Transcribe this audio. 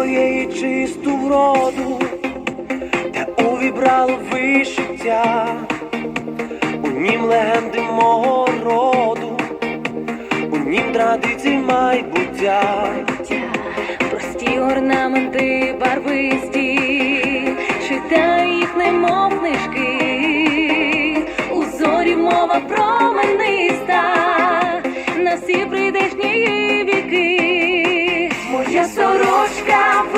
моєї чисту вроду, та увібрало вишиття, у нім легенди мого роду, у нім традицій майбуття. Прості орнаменти барвисті, читай їх, немов книжки, у зорі мова промениста, на всі прийдешні віки. Моя сорочка